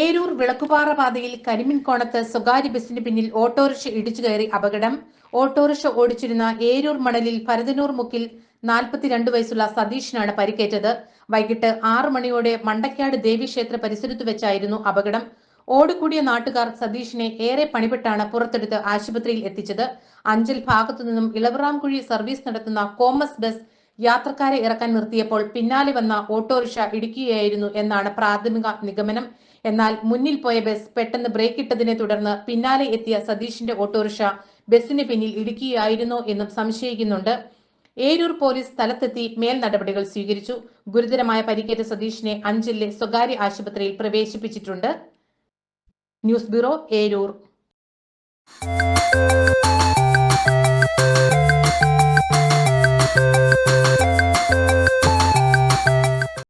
ഏരൂർ വിളക്കുപാറ പാതയിൽ കരിമിൻകോണത്ത് സ്വകാര്യ ബസിന് പിന്നിൽ ഓട്ടോറിക്ഷ ഇടിച്ചു കയറി അപകടം. ഓട്ടോറിക്ഷ ഓടിച്ചിരുന്ന ഏരൂർ മണലിൽ ഭരതനൂർ മുക്കിൽ നാൽപ്പത്തിരണ്ട് വയസ്സുള്ള സതീഷിനാണ് പരിക്കേറ്റത്. വൈകിട്ട് ആറു മണിയോടെ മണ്ടക്കാട് ദേവീക്ഷേത്ര പരിസരത്ത് വെച്ചായിരുന്നു അപകടം. ഓടിക്കൂടിയ നാട്ടുകാർ സതീഷിനെ ഏറെ പണിപ്പെട്ടാണ് പുറത്തെടുത്ത് ആശുപത്രിയിൽ എത്തിച്ചത്. അഞ്ചൽ ഭാഗത്തു നിന്നും ഇളവറാംകുഴി സർവീസ് നടത്തുന്ന കോമസ് ബസ് യാത്രക്കാരെ ഇറക്കാൻ നിർത്തിയപ്പോൾ പിന്നാലെ വന്ന ഓട്ടോറിക്ഷ ഇടിക്കുകയായിരുന്നു എന്നാണ് പ്രാഥമിക നിഗമനം. എന്നാൽ മുന്നിൽ പോയ ബസ് പെട്ടെന്ന് ബ്രേക്ക് ഇട്ടതിനെ തുടർന്ന് പിന്നാലെ എത്തിയ സതീഷിന്റെ ഓട്ടോറിക്ഷ ബസിന് പിന്നിൽ ഇടിക്കുകയായിരുന്നോ എന്നും സംശയിക്കുന്നുണ്ട്. ഏരൂർ പോലീസ് സ്ഥലത്തെത്തി മേൽ നടപടികൾ സ്വീകരിച്ചു. ഗുരുതരമായ പരിക്കേറ്റ സതീഷിനെ അഞ്ചലിലെ സ്വകാര്യ ആശുപത്രിയിൽ പ്രവേശിപ്പിച്ചിട്ടുണ്ട്. News bureau Eroor.